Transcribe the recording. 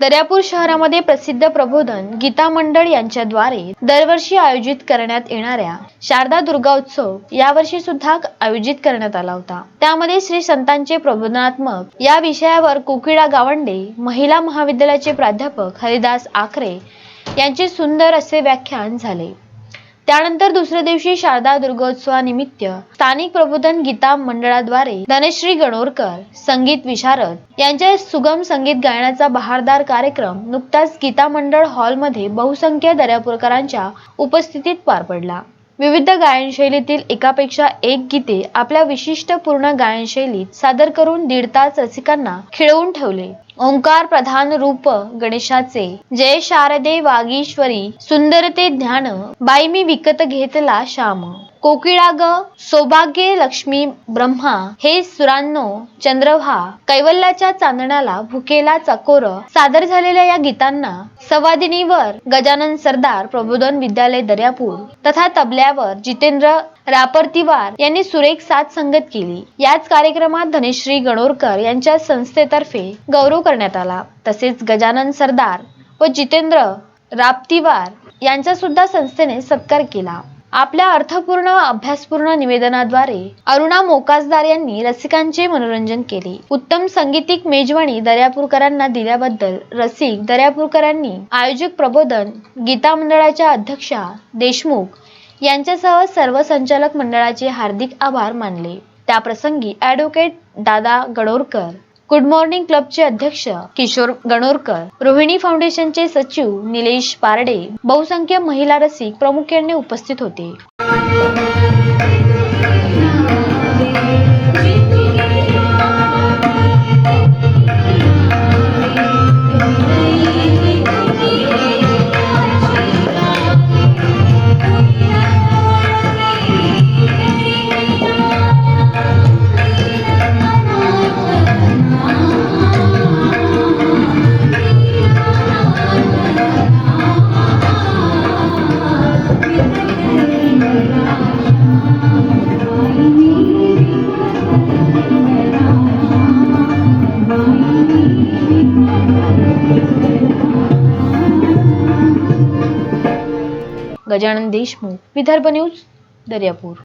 दर्यापूर शहरामध्ये प्रसिद्ध प्रबोधन गीता मंडळ यांच्याद्वारे दरवर्षी आयोजित करण्यात येणाऱ्या शारदा दुर्गा उत्सव यावर्षी सुद्धा आयोजित करण्यात आला होता. त्यामध्ये श्री संतांचे प्रबोधनात्मक या विषयावर कोकिळा गावंडे महिला महाविद्यालयाचे प्राध्यापक हरिदास आखरे यांचे सुंदर असे व्याख्यान झाले. त्यानंतर दुसऱ्या दिवशी शारदा दुर्गोत्सवानिमित्त स्थानिक प्रबोधन गीता मंडळाद्वारे धनश्री गणोरकर संगीत विशारद यांच्या सुगम संगीत गायनाचा बहारदार कार्यक्रम नुकताच गीता मंडळ हॉलमध्ये बहुसंख्य दर्यापूरकरांच्या उपस्थितीत पार पडला. विविध गायनशैलीतील एकापेक्षा एक गीते आपल्या विशिष्ट पूर्ण गायनशैलीत सादर करून दीड तास रसिकांना खिळवून ठेवले. ओंकार प्रधान रूप गणेशाचे. जय शारदे वागीश्वरी सुंदरते ध्यान बाई मी विकत घेतला श्याम. कोकिळा ग सौभाग्य लक्ष्मी ब्रह्मा हे सुरांनो चंद्रभा कैवल्याच्या चांदण्याला भुकेला चकोर सादर झालेल्या या गीतांना संवादिनीवर गजानन सरदार प्रबोधन विद्यालय दर्यापूर तथा तबल्यावर जितेंद्र रापरतीवार यांनी सुरेख साथ संगत केली. याच कार्यक्रमात धनेश्री गणोरकर यांच्या संस्थेतर्फे गौरव करण्यात आला. तसेच गजानन सरदार व जितेंद्र राप्तीवार यांचा सुद्धा संस्थेने सत्कार केला. आपल्या अर्थपूर्ण अभ्यासपूर्ण निवेदनाद्वारे अरुणा मोकासदार यांनी रसिकांचे मनोरंजन केले. उत्तम संगीतिक मेजवानी दर्यापूरकरांना दिल्याबद्दल रसिक दर्यापूरकरांनी आयोजक प्रबोधन गीता मंडळाच्या अध्यक्षा देशमुख यांच्यासह सर्व संचालक मंडळाचे हार्दिक आभार मानले. त्याप्रसंगी ॲडव्होकेट दादा गडोरकर गुड मॉर्निंग क्लबचे अध्यक्ष किशोर गणोरकर. रोहिणी फाउंडेशनचे सचिव निलेश पारडे. बहुसंख्य महिला रसिक प्रामुख्याने उपस्थित होते. गजानन देशमुख विदर्भ न्यूज दर्यापूर